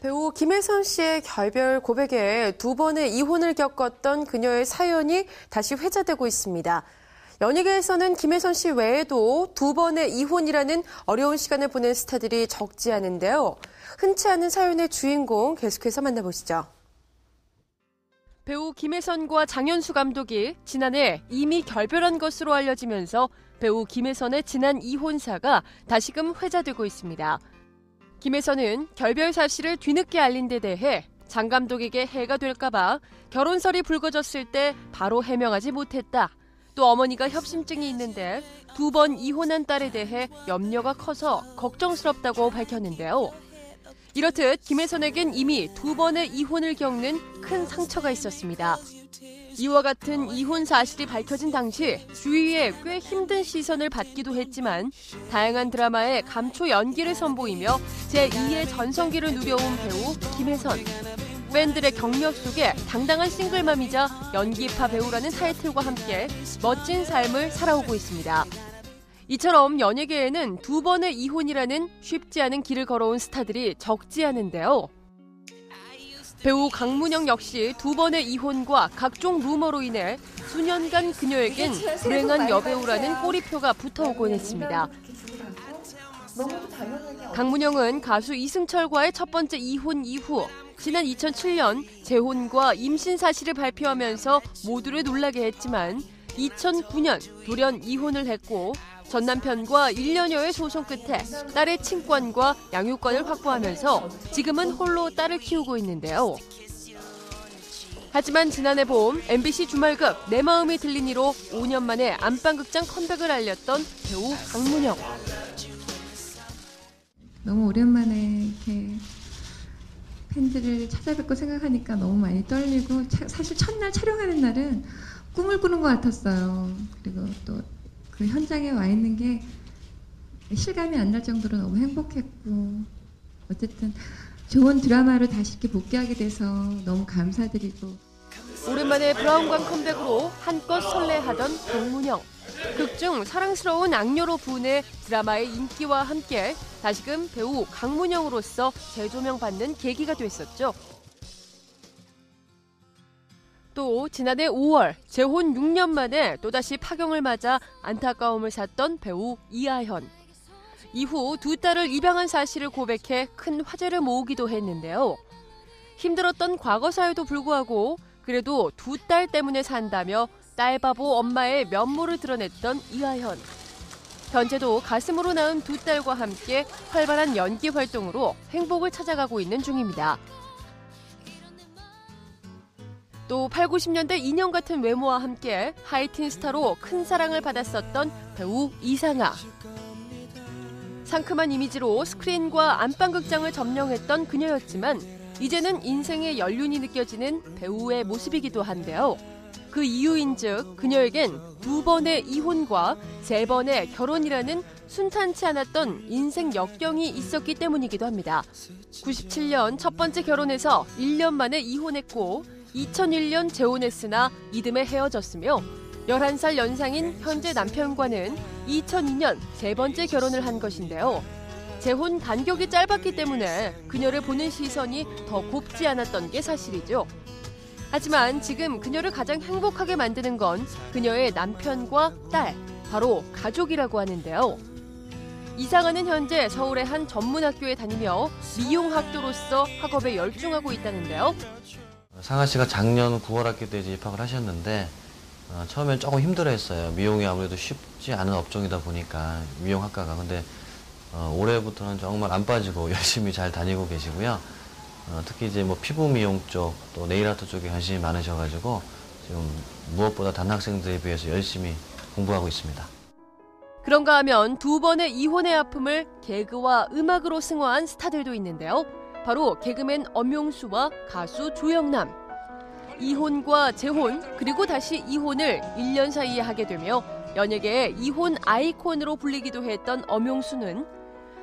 배우 김혜선 씨의 결별 고백에 두 번의 이혼을 겪었던 그녀의 사연이 다시 회자되고 있습니다. 연예계에서는 김혜선 씨 외에도 두 번의 이혼이라는 어려운 시간을 보낸 스타들이 적지 않은데요. 흔치 않은 사연의 주인공 계속해서 만나보시죠. 배우 김혜선과 장현수 감독이 지난해 이미 결별한 것으로 알려지면서 배우 김혜선의 지난 이혼사가 다시금 회자되고 있습니다. 김혜선은 결별 사실을 뒤늦게 알린 데 대해 장 감독에게 해가 될까봐 결혼설이 불거졌을 때 바로 해명하지 못했다. 또 어머니가 협심증이 있는데 두 번 이혼한 딸에 대해 염려가 커서 걱정스럽다고 밝혔는데요. 이렇듯 김혜선에겐 이미 두 번의 이혼을 겪는 큰 상처가 있었습니다. 이와 같은 이혼 사실이 밝혀진 당시 주위에 꽤 힘든 시선을 받기도 했지만 다양한 드라마에 감초 연기를 선보이며 제2의 전성기를 누려온 배우 김혜선. 팬들의 격려 속에 당당한 싱글맘이자 연기파 배우라는 타이틀과 함께 멋진 삶을 살아오고 있습니다. 이처럼 연예계에는 두 번의 이혼이라는 쉽지 않은 길을 걸어온 스타들이 적지 않은데요. 배우 강문영 역시 두 번의 이혼과 각종 루머로 인해 수년간 그녀에겐 불행한 여배우라는 꼬리표가 붙어오곤 했습니다. 강문영은 가수 이승철과의 첫 번째 이혼 이후 지난 2007년 재혼과 임신 사실을 발표하면서 모두를 놀라게 했지만 2009년 돌연 이혼을 했고 전 남편과 1년여의 소송 끝에 딸의 친권과 양육권을 확보하면서 지금은 홀로 딸을 키우고 있는데요. 하지만 지난해 봄 MBC 주말극 내 마음이 들리니로 5년 만에 안방극장 컴백을 알렸던 배우 강문영. 너무 오랜만에 이렇게 팬들을 찾아뵙고 생각하니까 너무 많이 떨리고 사실 첫날 촬영하는 날은 꿈을 꾸는 것 같았어요. 그리고 또 그 현장에 와 있는 게 실감이 안 날 정도로 너무 행복했고 어쨌든 좋은 드라마로 다시 이렇게 복귀하게 돼서 너무 감사드리고 오랜만에 브라운관 컴백으로 한껏 설레하던 동문영 극중 사랑스러운 악녀로 분해 드라마의 인기와 함께 다시금 배우 강문영으로서 재조명받는 계기가 됐었죠. 또 지난해 5월 재혼 6년 만에 또다시 파경을 맞아 안타까움을 샀던 배우 이하현. 이후 두 딸을 입양한 사실을 고백해 큰 화제를 모으기도 했는데요. 힘들었던 과거사에도 불구하고 그래도 두 딸 때문에 산다며 딸바보 엄마의 면모를 드러냈던 이하현. 현재도 가슴으로 낳은 두 딸과 함께 활발한 연기 활동으로 행복을 찾아가고 있는 중입니다. 또 8, 90년대 인형 같은 외모와 함께 하이틴 스타로 큰 사랑을 받았었던 배우 이상아. 상큼한 이미지로 스크린과 안방극장을 점령했던 그녀였지만 이제는 인생의 연륜이 느껴지는 배우의 모습이기도 한데요. 그 이유인즉 그녀에겐 두 번의 이혼과 세 번의 결혼이라는 순탄치 않았던 인생 역경이 있었기 때문이기도 합니다. 97년 첫 번째 결혼에서 1년 만에 이혼했고 2001년 재혼했으나 이듬해 헤어졌으며 11살 연상인 현재 남편과는 2002년 세 번째 결혼을 한 것인데요. 재혼 간격이 짧았기 때문에 그녀를 보는 시선이 더 곱지 않았던 게 사실이죠. 하지만 지금 그녀를 가장 행복하게 만드는 건 그녀의 남편과 딸, 바로 가족이라고 하는데요. 이상하는 현재 서울의 한 전문학교에 다니며 미용학도로서 학업에 열중하고 있다는데요. 상하 씨가 작년 9월 학기 때 이제 입학을 하셨는데 어, 처음엔 조금 힘들어했어요. 미용이 아무래도 쉽지 않은 업종이다 보니까 미용학과가 근데 어, 올해부터는 정말 안 빠지고 열심히 잘 다니고 계시고요. 어, 특히 이제 뭐 피부 미용 쪽 또 네일 아트 쪽에 관심이 많으셔가지고 지금 무엇보다 다른 학생들에 비해서 열심히 공부하고 있습니다. 그런가 하면 두 번의 이혼의 아픔을 개그와 음악으로 승화한 스타들도 있는데요. 바로 개그맨 엄용수와 가수 조영남. 이혼과 재혼 그리고 다시 이혼을 1년 사이에 하게 되며 연예계의 이혼 아이콘으로 불리기도 했던 엄용수는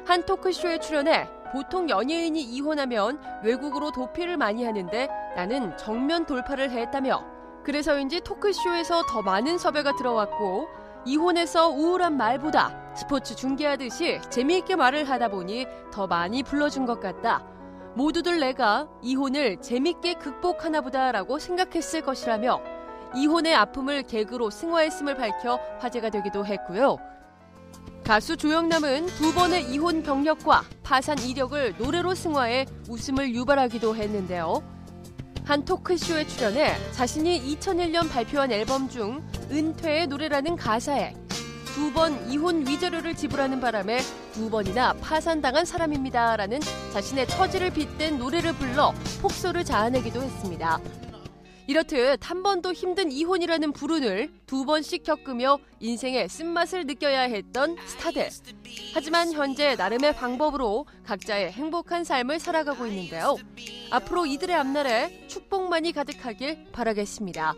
한 토크쇼에 출연해 보통 연예인이 이혼하면 외국으로 도피를 많이 하는데 나는 정면 돌파를 했다며 그래서인지 토크쇼에서 더 많은 섭외가 들어왔고 이혼해서 우울한 말보다 스포츠 중계하듯이 재미있게 말을 하다 보니 더 많이 불러준 것 같다. 모두들 내가 이혼을 재밌게 극복하나 보다라고 생각했을 것이라며 이혼의 아픔을 개그로 승화했음을 밝혀 화제가 되기도 했고요. 가수 조영남은 두 번의 이혼 경력과 파산 이력을 노래로 승화해 웃음을 유발하기도 했는데요. 한 토크쇼에 출연해 자신이 2001년 발표한 앨범 중 은퇴의 노래라는 가사에 두 번 이혼 위자료를 지불하는 바람에 두 번이나 파산당한 사람입니다라는 자신의 처지를 빗댄 노래를 불러 폭소를 자아내기도 했습니다. 이렇듯 한 번도 힘든 이혼이라는 불운을 두 번씩 겪으며 인생의 쓴맛을 느껴야 했던 스타들. 하지만 현재 나름의 방법으로 각자의 행복한 삶을 살아가고 있는데요. 앞으로 이들의 앞날에 축복만이 가득하길 바라겠습니다.